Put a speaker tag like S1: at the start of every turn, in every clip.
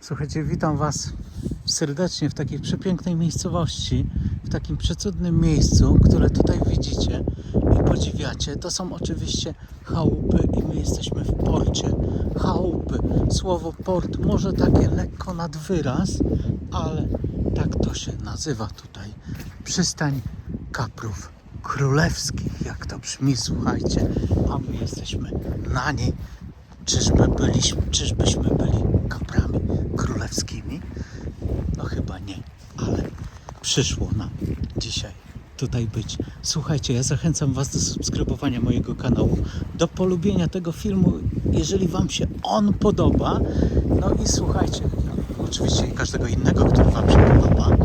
S1: Słuchajcie, witam Was serdecznie w takiej przepięknej miejscowości, w takim przecudnym miejscu, które tutaj widzicie i podziwiacie. To są oczywiście chałupy i my jesteśmy w porcie. Chałupy. Słowo port może takie lekko nad wyraz, ale tak to się nazywa tutaj. Przystań kaprów królewskich, jak to brzmi, słuchajcie, a my jesteśmy na niej. Czyżby byliśmy, czyżbyśmy byli kaprami królewskimi? No chyba nie, ale przyszło nam dzisiaj tutaj być. Słuchajcie, ja zachęcam Was do subskrybowania mojego kanału, do polubienia tego filmu, jeżeli Wam się on podoba. No i słuchajcie, oczywiście każdego innego, który Wam się podoba.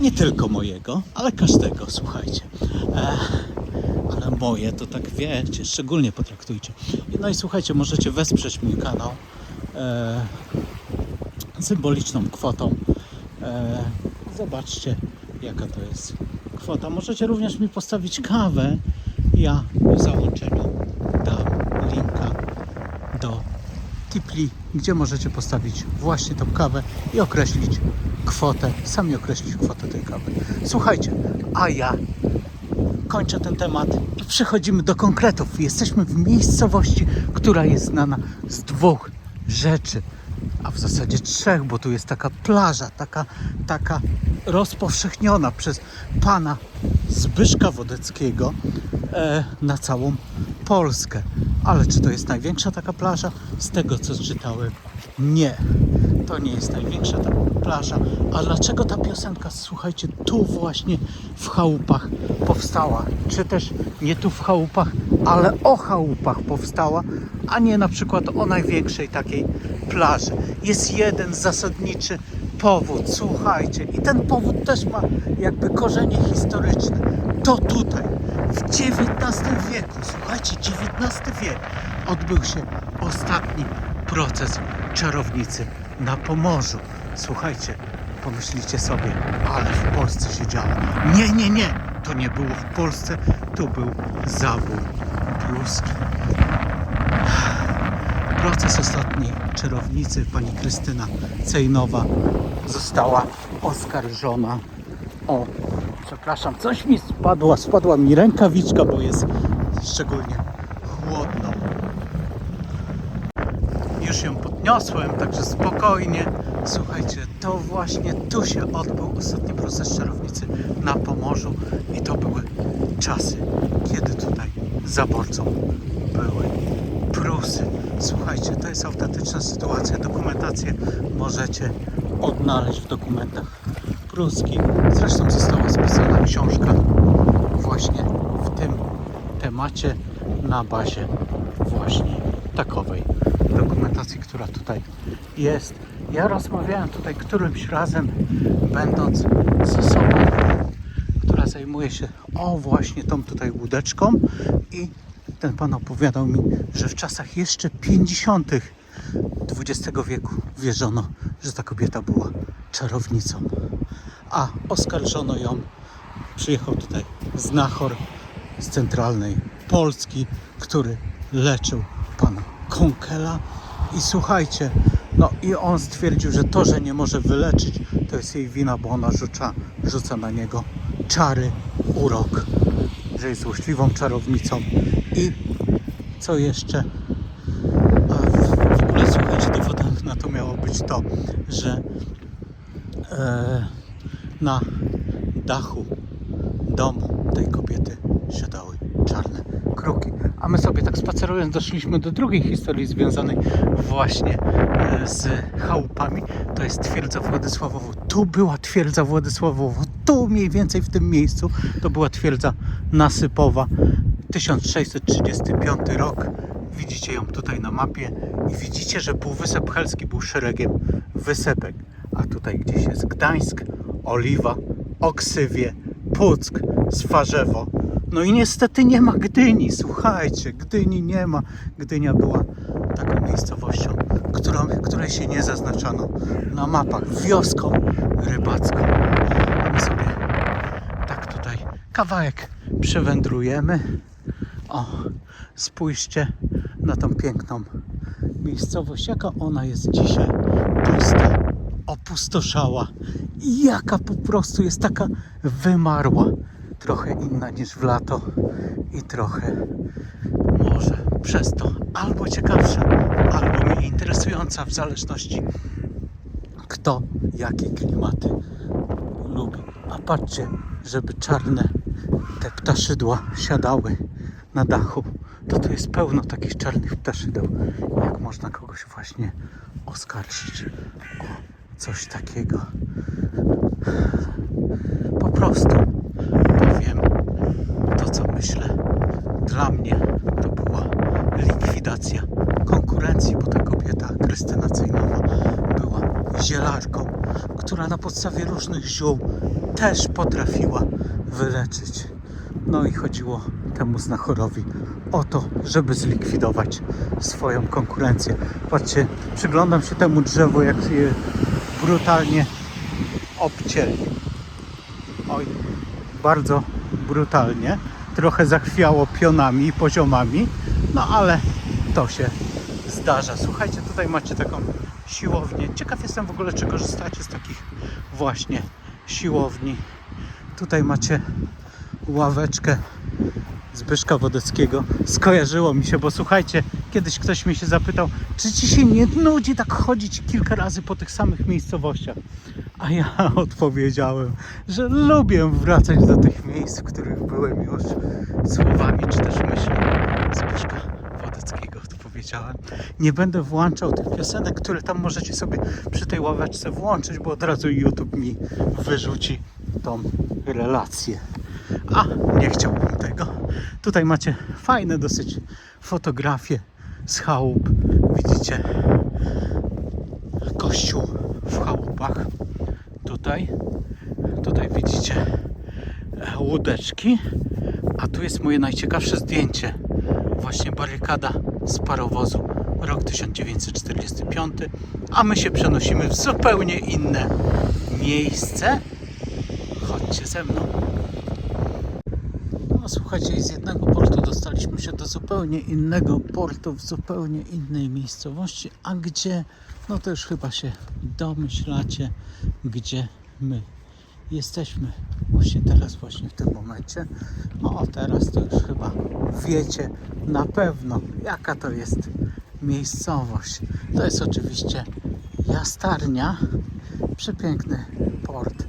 S1: Nie tylko mojego, ale każdego, słuchajcie. E, ale moje to tak wiecie, szczególnie potraktujcie. No i słuchajcie, możecie wesprzeć mój kanał e, symboliczną kwotą. E, zobaczcie, jaka to jest kwota. Możecie również mi postawić kawę. Ja w załączeniu dam linka do Tipli, gdzie możecie postawić właśnie tą kawę i określić kwotę, sami określić kwotę tej kawy. Słuchajcie, a ja kończę ten temat i przechodzimy do konkretów. Jesteśmy w miejscowości, która jest znana z dwóch rzeczy, w zasadzie trzech, bo tu jest taka plaża, taka, taka rozpowszechniona przez pana Zbyszka Wodeckiego e, na całą Polskę. Ale czy to jest największa taka plaża? Z tego co czytałem, nie. To nie jest największa ta plaża. A dlaczego ta piosenka, słuchajcie, tu właśnie w chałupach powstała? Czy też nie tu w chałupach, ale o chałupach powstała, a nie na przykład o największej takiej plaży? Jest jeden zasadniczy powód, słuchajcie, i ten powód też ma jakby korzenie historyczne. To tutaj, w XIX wieku, słuchajcie, XIX wiek, odbył się ostatni proces czarownicy na Pomorzu. Słuchajcie, pomyślicie sobie, ale w Polsce się działo. Nie, nie, nie, to nie było w Polsce, to był zabór pruski. Proces ostatniej czarownicy, pani Krystyna Cejnowa, została oskarżona o, przepraszam, coś mi spadła, spadła mi rękawiczka, bo jest szczególnie chłodno. Już ją podniosłem, także spokojnie. Słuchajcie, to właśnie tu się odbył ostatni proces czarownicy na Pomorzu i to były czasy, kiedy tutaj zaborcą były Prusy. Słuchajcie, to jest autentyczna sytuacja. Dokumentację możecie odnaleźć w dokumentach pruskich. Zresztą została spisana książka właśnie w tym temacie na bazie właśnie takowej dokumentacji, która tutaj jest. Ja rozmawiałem tutaj którymś razem, będąc z osobą, która zajmuje się o właśnie tą tutaj łódeczką i ten pan opowiadał mi, że w czasach jeszcze 50. XX wieku wierzono, że ta kobieta była czarownicą, a oskarżono ją. Przyjechał tutaj znachor z centralnej Polski, który leczył pana Konkela i słuchajcie, no i on stwierdził, że to, że nie może wyleczyć, to jest jej wina, bo ona rzuca, rzuca na niego czary, urok, że jest złośliwą czarownicą i co jeszcze? W ogóle słuchajcie, dowodem na to miało być to, że e, na dachu domu tej kobiety siadały czarne kruki. A my sobie tak spacerując doszliśmy do drugiej historii związanej właśnie e, z chałupami. To jest twierdza Władysławowo. Tu była twierdza Władysławowo. Tu mniej więcej w tym miejscu to była twierdza nasypowa. 1635 rok. Widzicie ją tutaj na mapie i widzicie, że Półwysep Helski był szeregiem wysepek. A tutaj gdzieś jest Gdańsk, Oliwa, Oksywie, Puck, Swarzewo. No i niestety nie ma Gdyni. Słuchajcie, Gdyni nie ma. Gdynia była taką miejscowością, którą, której się nie zaznaczono na mapach. Wioską rybacką. A my sobie tak tutaj kawałek przewędrujemy. O, spójrzcie na tą piękną miejscowość, jaka ona jest dzisiaj pusta. opustoszała i jaka po prostu jest taka wymarła. Trochę inna niż w lato i trochę może przez to albo ciekawsza, albo mniej interesująca w zależności kto jakie klimaty lubi. A patrzcie, żeby czarne te ptaszydła siadały na dachu, to tu jest pełno takich czarnych ptaszydeł. Jak można kogoś właśnie oskarżyć o coś takiego. Po prostu powiem to, co myślę. Dla mnie to była likwidacja konkurencji, bo ta kobieta, Krystyna Cejnowa, była zielarką, która na podstawie różnych ziół też potrafiła wyleczyć. No i chodziło temu znachorowi o to, żeby zlikwidować swoją konkurencję. Patrzcie, przyglądam się temu drzewu, jak je brutalnie obcięli. Oj, bardzo brutalnie. Trochę zachwiało pionami i poziomami, no ale to się zdarza. Słuchajcie, tutaj macie taką siłownię. Ciekaw jestem w ogóle, czy korzystacie z takich właśnie siłowni. Tutaj macie ławeczkę Zbyszka Wodeckiego. Skojarzyło mi się, bo słuchajcie, kiedyś ktoś mnie się zapytał, czy ci się nie nudzi tak chodzić kilka razy po tych samych miejscowościach? A ja odpowiedziałem, że lubię wracać do tych miejsc, w których byłem już słowami, czy też myślą Zbyszka Wodeckiego odpowiedziałem. Nie będę włączał tych piosenek, które tam możecie sobie przy tej ławeczce włączyć, bo od razu YouTube mi wyrzuci tą relację. A nie chciałbym tego. Tutaj macie fajne dosyć fotografie z chałup. Widzicie kościół w chałupach. Tutaj, tutaj widzicie e, łódeczki. A tu jest moje najciekawsze zdjęcie. Właśnie barykada z parowozu. Rok 1945. A my się przenosimy w zupełnie inne miejsce. Chodźcie ze mną. No słuchajcie, z jednego portu dostaliśmy się do zupełnie innego portu, w zupełnie innej miejscowości, a gdzie, no to już chyba się domyślacie, gdzie my jesteśmy właśnie teraz, właśnie w tym momencie. O, teraz to już chyba wiecie na pewno, jaka to jest miejscowość. To jest oczywiście Jastarnia, przepiękny port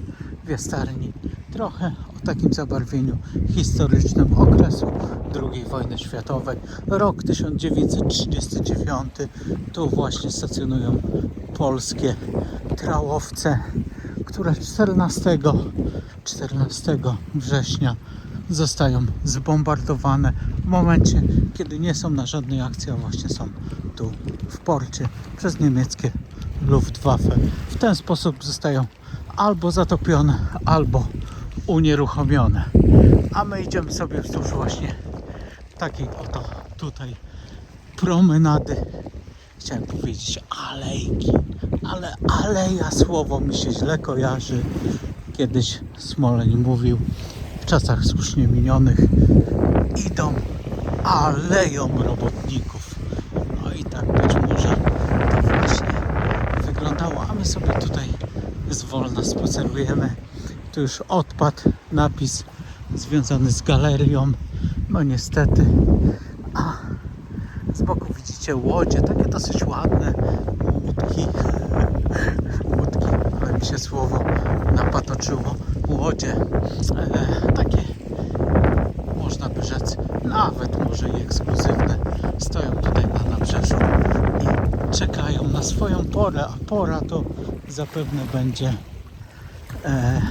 S1: w Jastarni. Trochę takim zabarwieniu historycznym okresu II wojny światowej. Rok 1939. Tu właśnie stacjonują polskie trałowce, które 14, 14 września zostają zbombardowane w momencie, kiedy nie są na żadnej akcji, a właśnie są tu w porcie przez niemieckie Luftwaffe. W ten sposób zostają albo zatopione, albo unieruchomione. A my idziemy sobie wzdłuż właśnie takiej oto tutaj promenady. Chciałem powiedzieć alejki, ale aleja słowo mi się źle kojarzy. Kiedyś Smoleń mówił w czasach słusznie minionych idą aleją robotników. No i tak być może to właśnie wyglądało, a my sobie tutaj zwolna spacerujemy. Tu już odpadł napis związany z galerią. No niestety. A z boku widzicie łodzie, takie dosyć ładne łódki. Łódki, ale mi się słowo napatoczyło. Łodzie e, takie można by rzec nawet może i ekskluzywne stoją tutaj na nabrzeżu i czekają na swoją porę, a pora to zapewne będzie e,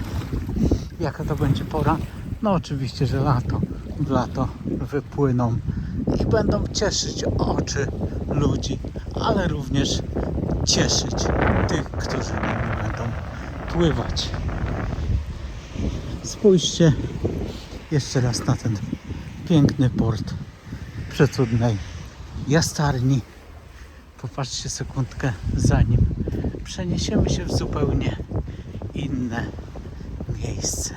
S1: jaka to będzie pora? No oczywiście, że lato. W lato wypłyną i będą cieszyć oczy ludzi, ale również cieszyć tych, którzy nimi będą pływać. Spójrzcie jeszcze raz na ten piękny port przecudnej jastarni. Popatrzcie sekundkę zanim przeniesiemy się w zupełnie inne miejsce.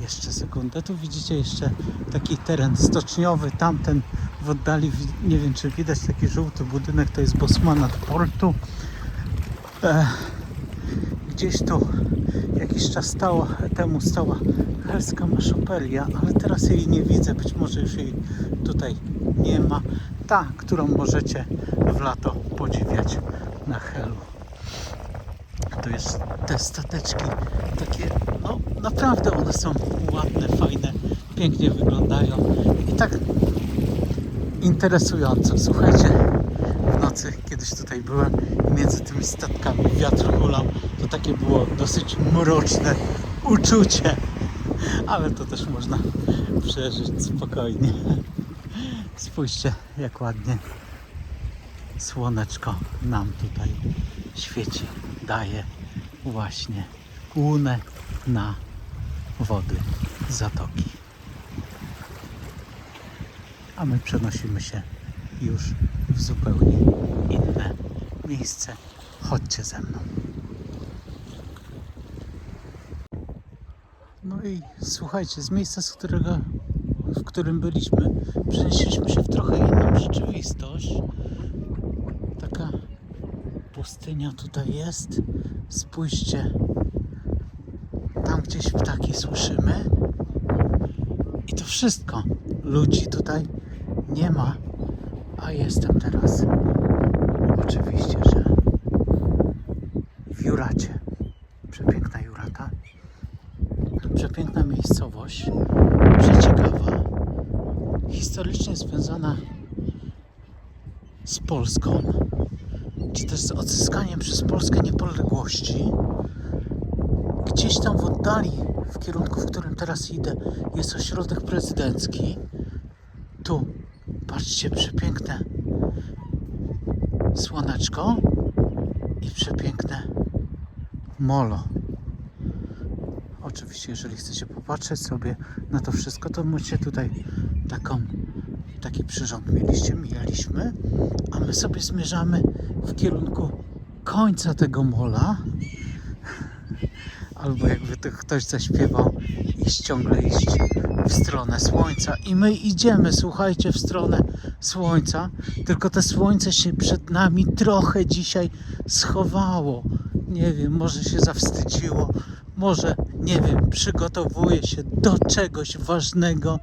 S1: Jeszcze sekundę. Tu widzicie jeszcze taki teren stoczniowy. Tamten w oddali, nie wiem czy widać taki żółty budynek, to jest Bosmana portu. E, Gdzieś tu jakiś czas stało, temu stała helska maszoperia, ale teraz jej nie widzę. Być może już jej tutaj nie ma. Ta, którą możecie w lato podziwiać na Helu. To jest te stateczki takie, naprawdę one są ładne, fajne, pięknie wyglądają i tak interesująco. Słuchajcie, w nocy kiedyś tutaj byłem i między tymi statkami wiatr hulał. To takie było dosyć mroczne uczucie, ale to też można przeżyć spokojnie. Spójrzcie, jak ładnie słoneczko nam tutaj świeci, daje właśnie łunę na wody zatoki. A my przenosimy się już w zupełnie inne miejsce. Chodźcie ze mną. No i słuchajcie, z miejsca, z którego, w którym byliśmy, przenieśliśmy się w trochę inną rzeczywistość. Taka pustynia tutaj jest. Spójrzcie, gdzieś ptaki słyszymy. I to wszystko. Ludzi tutaj nie ma, a jestem teraz. Oczywiście, że w Juracie. Przepiękna Jurata. Przepiękna miejscowość. Przeciekawa. Historycznie związana z Polską, czy też z odzyskaniem przez Polskę niepodległości. Gdzieś tam w oddali, w kierunku, w którym teraz idę, jest ośrodek prezydencki. Tu, patrzcie, przepiękne słoneczko i przepiękne molo. Oczywiście, jeżeli chcecie popatrzeć sobie na to wszystko, to musicie tutaj taką, taki przyrząd mieliście, mijaliśmy, a my sobie zmierzamy w kierunku końca tego mola. Albo jakby to ktoś zaśpiewał, iść ciągle iść w stronę słońca. I my idziemy, słuchajcie, w stronę słońca. Tylko to słońce się przed nami trochę dzisiaj schowało. Nie wiem, może się zawstydziło, może, nie wiem, przygotowuje się do czegoś ważnego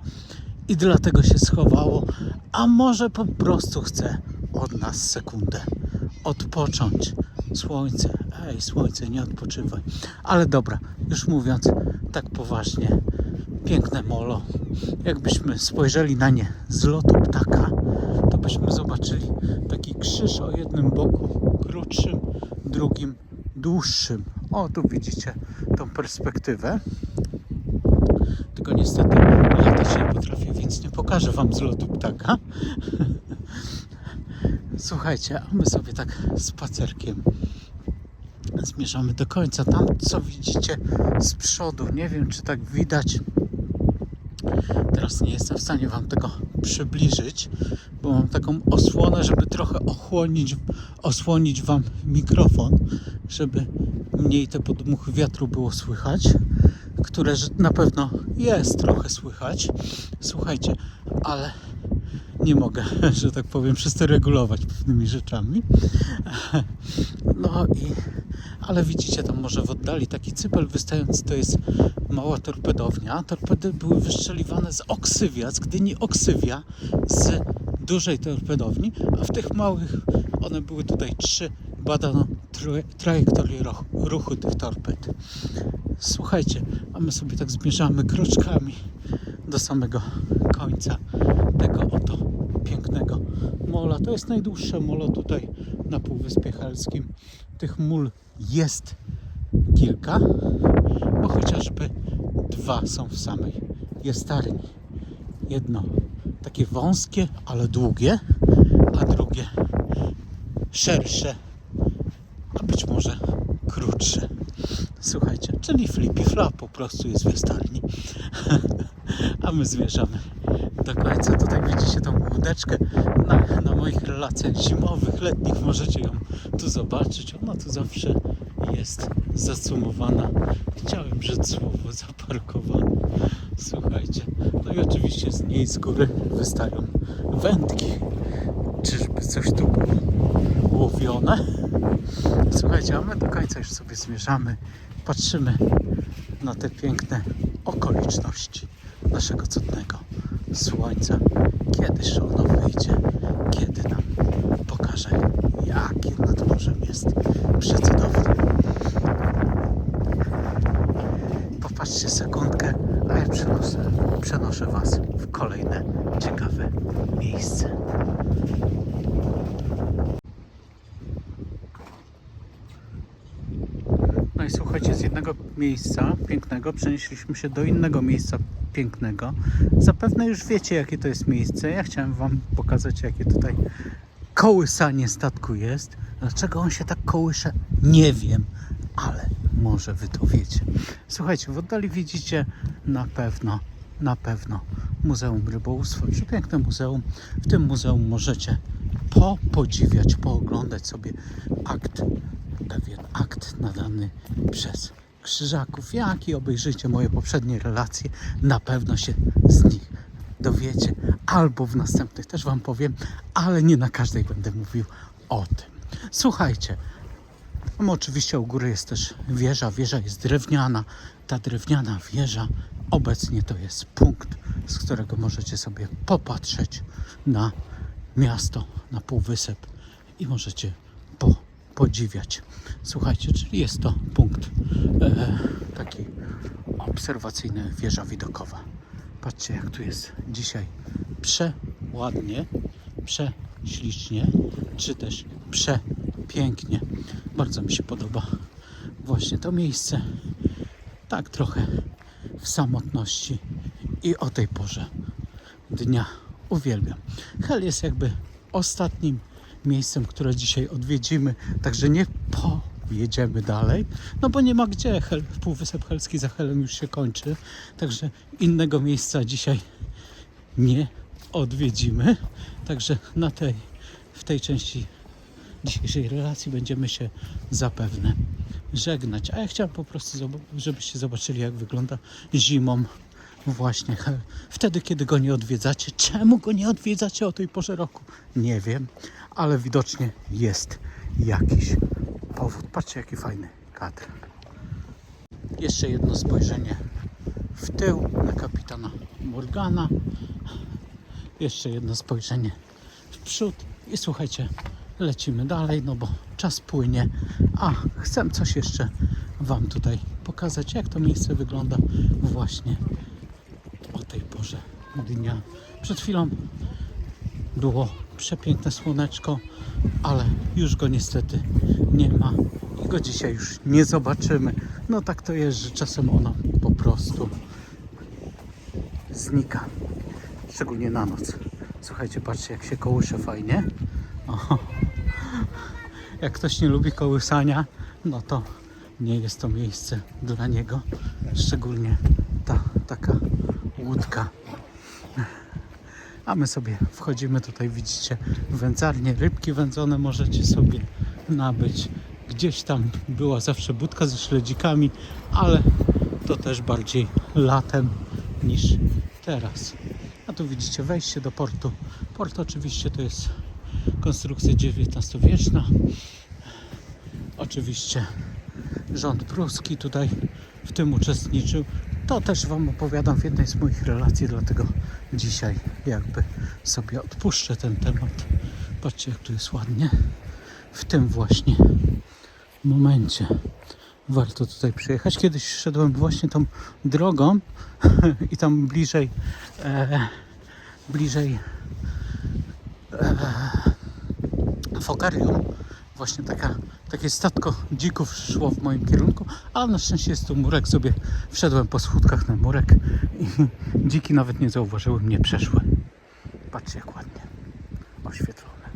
S1: i dlatego się schowało, a może po prostu chce od nas sekundę odpocząć. Słońce, ej, słońce, nie odpoczywaj. Ale dobra, już mówiąc tak poważnie, piękne molo. Jakbyśmy spojrzeli na nie z lotu ptaka, to byśmy zobaczyli taki krzyż o jednym boku krótszym, drugim dłuższym. O, tu widzicie tą perspektywę. Tylko niestety latać nie potrafię, więc nie pokażę Wam z lotu ptaka. Słuchajcie, a my sobie tak spacerkiem zmierzamy do końca. Tam, co widzicie z przodu, nie wiem, czy tak widać. Teraz nie jestem w stanie Wam tego przybliżyć, bo mam taką osłonę, żeby trochę ochłonić, osłonić Wam mikrofon, żeby mniej te podmuchy wiatru było słychać, które na pewno jest trochę słychać. Słuchajcie, ale nie mogę, że tak powiem, przez regulować pewnymi rzeczami. No i, ale widzicie tam może w oddali taki cypel wystający to jest mała torpedownia. Torpedy były wystrzeliwane z oksywia, z Gdyni oksywia, z dużej torpedowni, a w tych małych one były tutaj trzy. Badano tra- trajektorię ruch- ruchu tych torped. Słuchajcie, a my sobie tak zmierzamy kroczkami do samego końca tego oto pięknego mola. To jest najdłuższe molo tutaj na Półwyspie Helskim. Tych mól jest kilka, bo chociażby dwa są w samej Jestarni. Jedno takie wąskie, ale długie, a drugie szersze, a być może krótsze. Słuchajcie, czyli flippy flap po prostu jest w Jestarni. a my zmierzamy do końca. Tutaj widzicie tą łódeczkę na, na moich relacjach zimowych, letnich. Możecie ją tu zobaczyć. Ona tu zawsze jest zacumowana. Chciałem rzec słowo zaparkowana. Słuchajcie. No i oczywiście z niej z góry wystają wędki. Czyżby coś tu było? łowione. Słuchajcie, a my do końca już sobie zmierzamy. Patrzymy na te piękne okoliczności naszego cudnego słońca. Kiedyż ono wyjdzie, kiedy nam pokaże, jakie nad morzem jest przecudowne. Popatrzcie sekundkę, a ja przenoszę, przenoszę Was w kolejne ciekawe miejsce. No i słuchajcie, z jednego miejsca pięknego przenieśliśmy się do innego miejsca pięknego. Zapewne już wiecie, jakie to jest miejsce. Ja chciałem Wam pokazać, jakie tutaj kołysanie statku jest. Dlaczego on się tak kołysze? Nie wiem, ale może Wy to wiecie. Słuchajcie, w oddali widzicie na pewno, na pewno Muzeum Rybołówstwa. Przepiękne muzeum. W tym muzeum możecie popodziwiać, pooglądać sobie akt, pewien akt nadany przez Krzyżaków. Jak i obejrzyjcie moje poprzednie relacje, na pewno się z nich dowiecie, albo w następnych też Wam powiem, ale nie na każdej będę mówił o tym. Słuchajcie, tam oczywiście u góry jest też wieża. Wieża jest drewniana. Ta drewniana wieża obecnie to jest punkt, z którego możecie sobie popatrzeć na miasto, na półwysep i możecie po, podziwiać. Słuchajcie, czyli jest to punkt e, taki obserwacyjny, wieża widokowa. Patrzcie, jak tu jest dzisiaj przeładnie, prześlicznie, czy też przepięknie. Bardzo mi się podoba właśnie to miejsce. Tak trochę w samotności i o tej porze dnia uwielbiam. Hel jest jakby ostatnim miejscem, które dzisiaj odwiedzimy, także nie pojedziemy dalej, no bo nie ma gdzie. Hel, Półwysep Helski za Helem już się kończy, także innego miejsca dzisiaj nie odwiedzimy. Także na tej, w tej części dzisiejszej relacji będziemy się zapewne żegnać. A ja chciałem po prostu, żebyście zobaczyli, jak wygląda zimą właśnie. Wtedy, kiedy go nie odwiedzacie. Czemu go nie odwiedzacie o tej porze roku? Nie wiem, ale widocznie jest jakiś powód. Patrzcie, jaki fajny kadr. Jeszcze jedno spojrzenie w tył na kapitana Morgana. Jeszcze jedno spojrzenie w przód i słuchajcie, lecimy dalej, no bo czas płynie, a chcę coś jeszcze Wam tutaj pokazać, jak to miejsce wygląda właśnie o tej porze dnia. Przed chwilą było przepiękne słoneczko, ale już go niestety nie ma i go dzisiaj już nie zobaczymy. No tak to jest, że czasem ono po prostu znika. Szczególnie na noc. Słuchajcie, patrzcie jak się kołysze fajnie. Jak ktoś nie lubi kołysania, no to nie jest to miejsce dla niego. Szczególnie ta taka łódka. A my sobie wchodzimy tutaj, widzicie, w wędzarnię. Rybki wędzone możecie sobie nabyć. Gdzieś tam była zawsze budka ze śledzikami, ale to też bardziej latem niż teraz. A tu widzicie wejście do portu. Port oczywiście to jest konstrukcja XIX-wieczna. Oczywiście rząd pruski tutaj w tym uczestniczył. To też Wam opowiadam w jednej z moich relacji, dlatego dzisiaj jakby sobie odpuszczę ten temat. Patrzcie jak tu jest ładnie. W tym właśnie momencie warto tutaj przyjechać. Kiedyś szedłem właśnie tą drogą i tam bliżej e, bliżej e, Fokarium właśnie taka, takie statko dzików szło w moim kierunku, ale na szczęście jest tu murek, sobie wszedłem po schódkach na murek i dziki nawet nie zauważyły mnie, przeszły. Patrzcie jak ładnie oświetlone.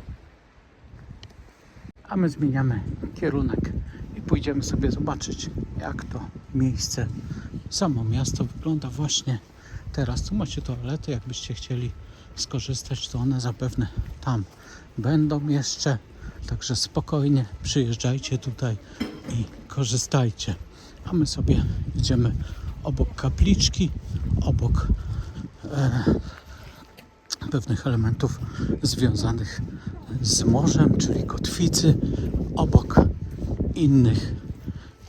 S1: A my zmieniamy kierunek i pójdziemy sobie zobaczyć, jak to miejsce, samo miasto wygląda właśnie teraz. Tu macie toalety, jakbyście chcieli skorzystać, to one zapewne tam będą jeszcze. Także spokojnie przyjeżdżajcie tutaj i korzystajcie. A my sobie idziemy obok kapliczki, obok e, pewnych elementów związanych z morzem, czyli kotwicy, obok innych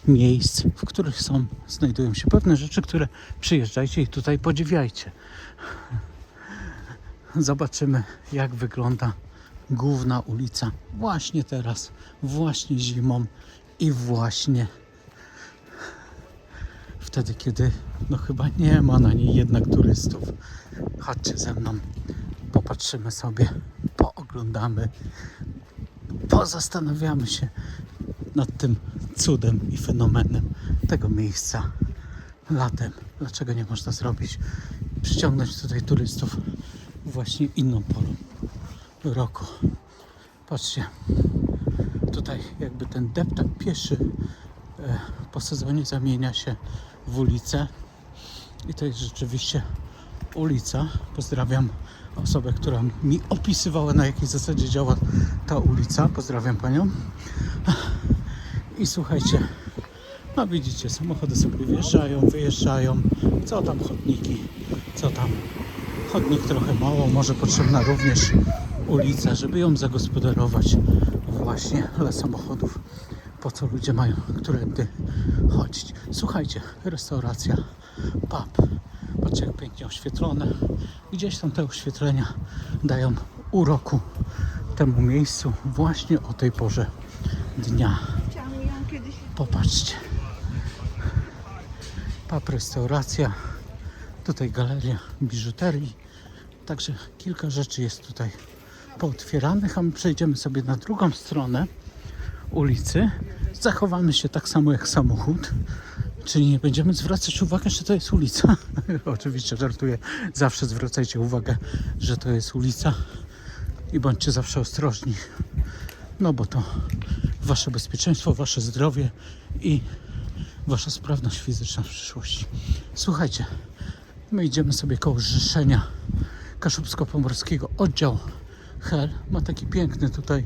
S1: miejsc, w których są, znajdują się pewne rzeczy, które przyjeżdżajcie i tutaj podziwiajcie. Zobaczymy, jak wygląda główna ulica właśnie teraz, właśnie zimą i właśnie wtedy, kiedy no chyba nie ma na niej jednak turystów. Chodźcie ze mną, popatrzymy sobie, pooglądamy, pozastanawiamy się nad tym cudem i fenomenem tego miejsca latem. Dlaczego nie można zrobić? Przyciągnąć tutaj turystów właśnie inną porą roku. Patrzcie, tutaj jakby ten deptak pieszy e, po sezonie zamienia się w ulicę i to jest rzeczywiście ulica. Pozdrawiam osobę, która mi opisywała na jakiej zasadzie działa ta ulica. Pozdrawiam panią. I słuchajcie, no widzicie, samochody sobie wjeżdżają, wyjeżdżają. Co tam chodniki, co tam chodnik trochę mało, może potrzebna również ulica, żeby ją zagospodarować właśnie dla samochodów. Po co ludzie mają którędy chodzić. Słuchajcie, restauracja, pub. Patrzcie jak pięknie oświetlone. Gdzieś tam te oświetlenia dają uroku temu miejscu właśnie o tej porze dnia. Popatrzcie. Pub, restauracja. Tutaj galeria biżuterii. Także kilka rzeczy jest tutaj pootwieranych, a my przejdziemy sobie na drugą stronę ulicy. Zachowamy się tak samo jak samochód. Czyli nie będziemy zwracać uwagi, że to jest ulica. Oczywiście żartuję. Zawsze zwracajcie uwagę, że to jest ulica i bądźcie zawsze ostrożni. No bo to wasze bezpieczeństwo, wasze zdrowie i wasza sprawność fizyczna w przyszłości. Słuchajcie, my idziemy sobie koło Zrzeszenia Kaszubsko-Pomorskiego, oddział Hel. Ma taki piękny tutaj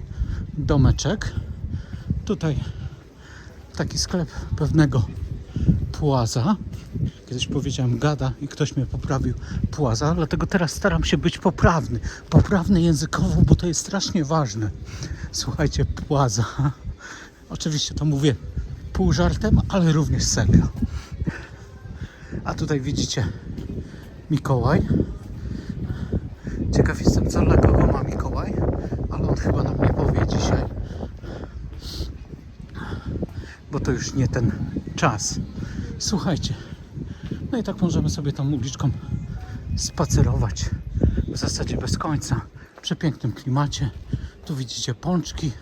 S1: domeczek. Tutaj taki sklep pewnego Płaza. Kiedyś powiedziałem gada i ktoś mnie poprawił Płaza, dlatego teraz staram się być poprawny. Poprawny językowo, bo to jest strasznie ważne. Słuchajcie, Płaza. Oczywiście to mówię pół żartem, ale również serio. A tutaj widzicie Mikołaj. Ciekaw jestem, co dla kogo ma Mikołaj, ale on chyba nam nie powie dzisiaj. Bo to już nie ten czas. Słuchajcie, no i tak możemy sobie tą uliczką spacerować w zasadzie bez końca. W przepięknym klimacie. Tu widzicie pączki.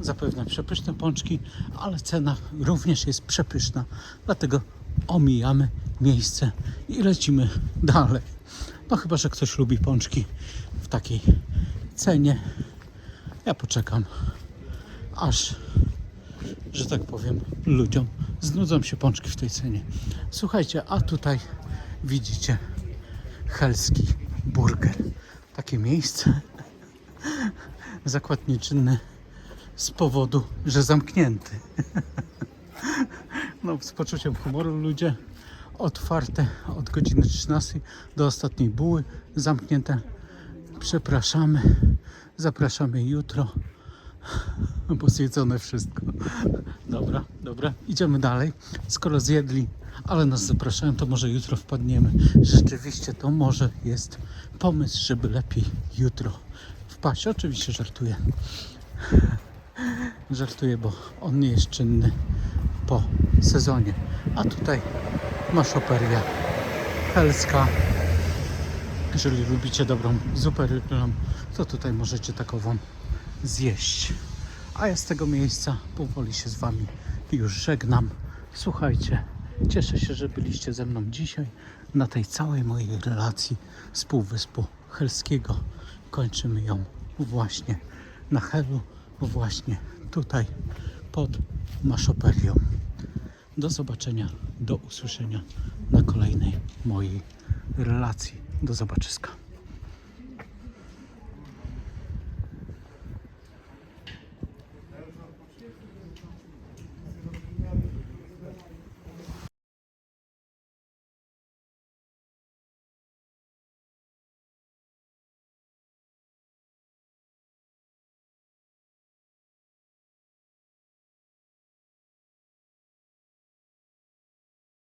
S1: Zapewne przepyszne pączki, ale cena również jest przepyszna. Dlatego omijamy miejsce i lecimy dalej. No chyba, że ktoś lubi pączki w takiej cenie. Ja poczekam, aż, że tak powiem, ludziom znudzą się pączki w tej cenie. Słuchajcie, a tutaj widzicie Helski Burger. Takie miejsce zakład nieczynny z powodu, że zamknięty. No, z poczuciem humoru ludzie otwarte od godziny 13 do ostatniej buły, zamknięte. Przepraszamy, zapraszamy jutro, bo zjedzone wszystko. Dobra, dobra, idziemy dalej. Skoro zjedli, ale nas zapraszają, to może jutro wpadniemy. Rzeczywiście to może jest pomysł, żeby lepiej jutro wpaść. Oczywiście żartuję. Żartuję, bo on nie jest czynny po sezonie. A tutaj maszoperia helska. Jeżeli lubicie dobrą zupę rybną, to tutaj możecie takową zjeść. A ja z tego miejsca powoli się z Wami już żegnam. Słuchajcie, cieszę się, że byliście ze mną dzisiaj na tej całej mojej relacji z Półwyspu Helskiego. Kończymy ją właśnie na Helu, właśnie tutaj pod Maszoperią. Do zobaczenia, do usłyszenia na kolejnej mojej relacji. Do zobaczyska.